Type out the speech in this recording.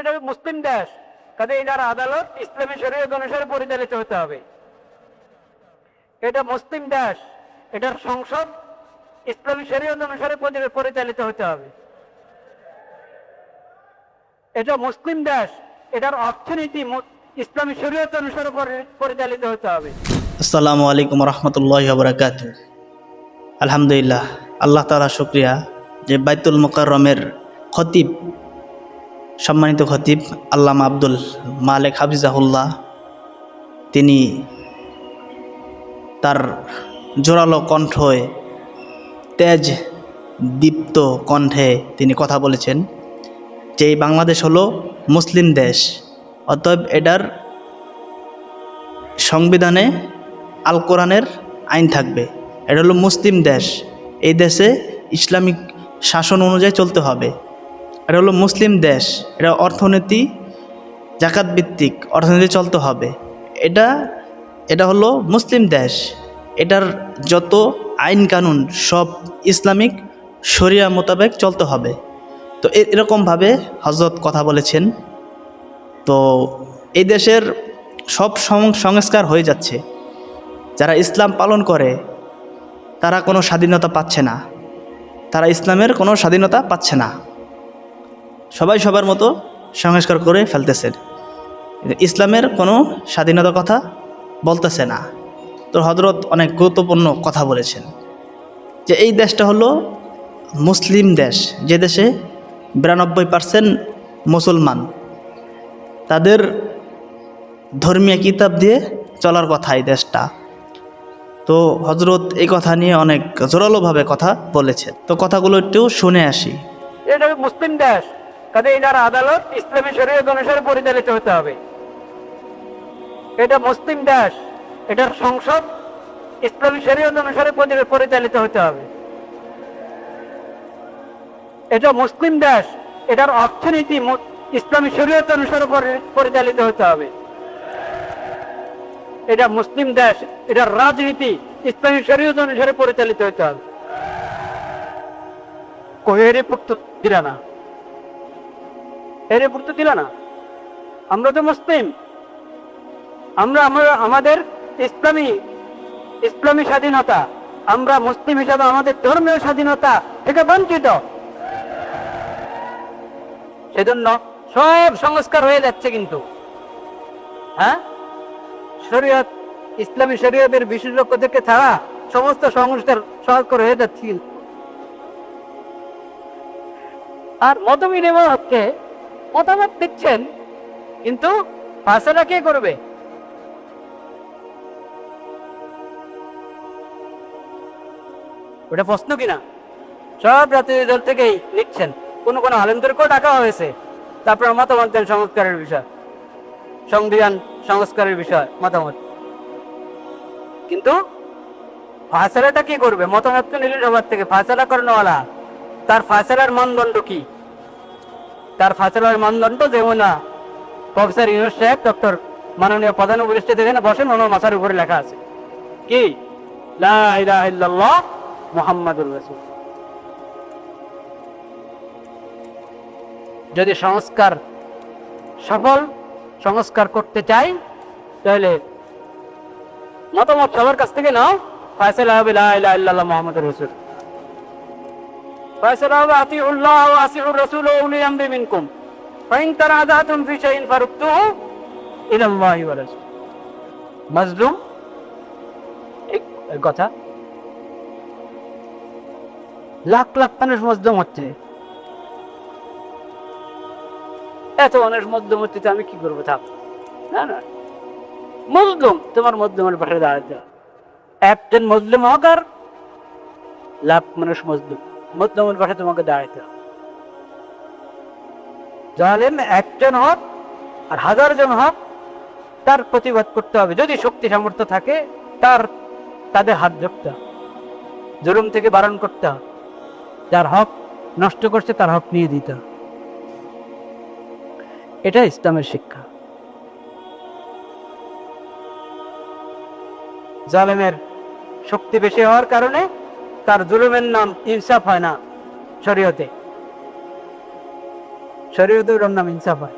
এটা মুসলিম দেশ। কাজে এটার আদালত ইসলামী শরীয়ত অনুসারে পরিচালিত হতে হবে। এটা মুসলিম দেশ। এটার সংসদ ইসলামী শরীয়ত অনুসারে পরিচালিত হতে হবে। এটা মুসলিম দেশ। এটার অর্থনীতি ইসলামী শরীয়ত অনুসারে পরিচালিত হতে হবে। আসসালামু আলাইকুম রহমতুল্লাহ বরকাত আলহামদুলিল্লাহ, আল্লাহ তালা শুক্রিয়া যে বাইতুল মোকাররমের খতিব সম্মানিত খতিব আল্লামা আব্দুল মালেক হাফিজাহুল্লাহ, তিনি তার জোরালো কণ্ঠে তেজ দীপ্ত কণ্ঠে তিনি কথা বলেছেন যে এই বাংলাদেশ হলো মুসলিম দেশ। অতএব এটার সংবিধানে আল কোরআনের আইন থাকবে। এটা হলো মুসলিম দেশ। এই দেশে ইসলামিক শাসন অনুযায়ী চলতে হবে। এটা হলো মুসলিম দেশ। এটা অর্থনীতি, জাকাত ভিত্তিক অর্থনীতি চলতে হবে। এটা এটা হলো মুসলিম দেশ। এটার যত আইন কানুন সব ইসলামিক শরিয়া মোতাবেক চলতে হবে। তো এরকমভাবে হজরত কথা বলেছেন। তো এই দেশের সব সংস্কার হয়ে যাচ্ছে। যারা ইসলাম পালন করে, তারা কোনো স্বাধীনতা পাচ্ছে না। তারা ইসলামের কোনো স্বাধীনতা পাচ্ছে না। সবাই সবার মতো সংস্কার করে ফেলতেছে ইসলামের কোনো স্বাধীনতার কথা বলতেছে না। তো হজরত অনেক গুরুত্বপূর্ণ কথা বলেছেন যে এই দেশটা হলো মুসলিম দেশ, যে দেশে বিরানব্বই পার্সেন্ট মুসলমান। তাদের ধর্মীয় কিতাব দিয়ে চলার কথা এই দেশটা। তো হজরত এই কথা নিয়ে অনেক জোরালোভাবে কথা বলেছে তো কথাগুলো একটু শুনে আসি। এটা মুসলিম দেশ। কাজে এটার আদালত ইসলামী শরীয়ত অনুসারে পরিচালিত হতে হবে। এটা মুসলিম দেশ, এটার সংসদ ইসলামী শরীয়ত অনুসারে পরিচালিত হতে হবে। এটা মুসলিম দেশ, এটার অর্থনীতি ইসলামী শরীয়ত অনুসারে পরিচালিত হতে হবে। এটা মুসলিম দেশ, এটার রাজনীতি ইসলামী শরীয়ত অনুসারে পরিচালিত হতে হবে। কোহেরে পুক্ত না এর পুক্ত দিল না। আমরা তো মুসলিম। আমরা আমরা আমাদের ইসলামী ইসলামী স্বাধীনতা। আমরা মুসলিম হিসাবে আমাদের ধর্মীয় স্বাধীনতা থেকে বঞ্চিত। সেজন্য সব সংস্কার হয়ে যাচ্ছে কিন্তু। হ্যাঁ? শরীয়ত, ইসলামী শরীয়তের বিশেষজ্ঞদেরকে ছাড়া সমস্ত সংস্কার সংস্কার হয়ে যাচ্ছে। আর মত বিনিময় হচ্ছে মতামত দিচ্ছেন, কিন্তু ফাঁসলা কে করবে? ওটা প্রশ্ন কিনা? সব রাজনৈতিক দল থেকেই লিখছেন কোন কোন আলেমদেরকেও ডাকা হয়েছে। তারপর মতামত দেন সংস্কারের বিষয়। সংবিধান সংস্কারের বিষয়, মতামত। কিন্তু ফাঁসলাটা কি করবে? মতামত নিলেন সবার থেকে ফাঁসলা করানোওয়ালা তার ফাঁসলার মানদণ্ড কি? তার ফাঁসলার মানদণ্ড যেমন না। প্রফেসর ইউনুস সাহেব, ডক্টর মাননীয় প্রধান উপদেষ্টা দেখেন বসেন, ওনার মাথার উপরে লেখা আছে। কি? মুহাম্মাদুর রাসূল। যদি সংস্কার সফল সংস্কার করতে চাই, তাহলে মতামত সবার কাছ থেকে নাও। ফয়সালা হবে লাহ মুহাম্মাদুর রাসূল। তারাযাতুম ফি শাইইন ফারুদ্দুহু ইলা আল্লাহি ওয়া রাসূল মাজলুম কথা? লাখ লাখ মানুষ হচ্ছে। এত মানুষ মধ্যম হচ্ছে আমি কি করব, থাক। না না। মজলুম, তোমার মধ্যমের পাশে দাঁড়াতে। একজন মজলুম হোক আর লাখ মানুষ মজলুম। মধ্যমের পাশে তোমাকে দাঁড়াতে হবে। জালেম একজন হোক আর হাজার জন হোক, তার প্রতিবাদ করতে হবে। যদি শক্তি সামর্থ্য থাকে, তার, তাদের হাত ধরতে হবে। জুলুম থেকে বারণ করতে হবে। যার হক নষ্ট করছে, তার হক নিয়ে দিতে এটা ইসলামের শিক্ষা। জালেমের শক্তি বেশি হওয়ার কারণে তার জুলুমের নাম ইনসাফ হয় না শরীয়তে। শরীয়তে ওর নাম ইনসাফ হয়।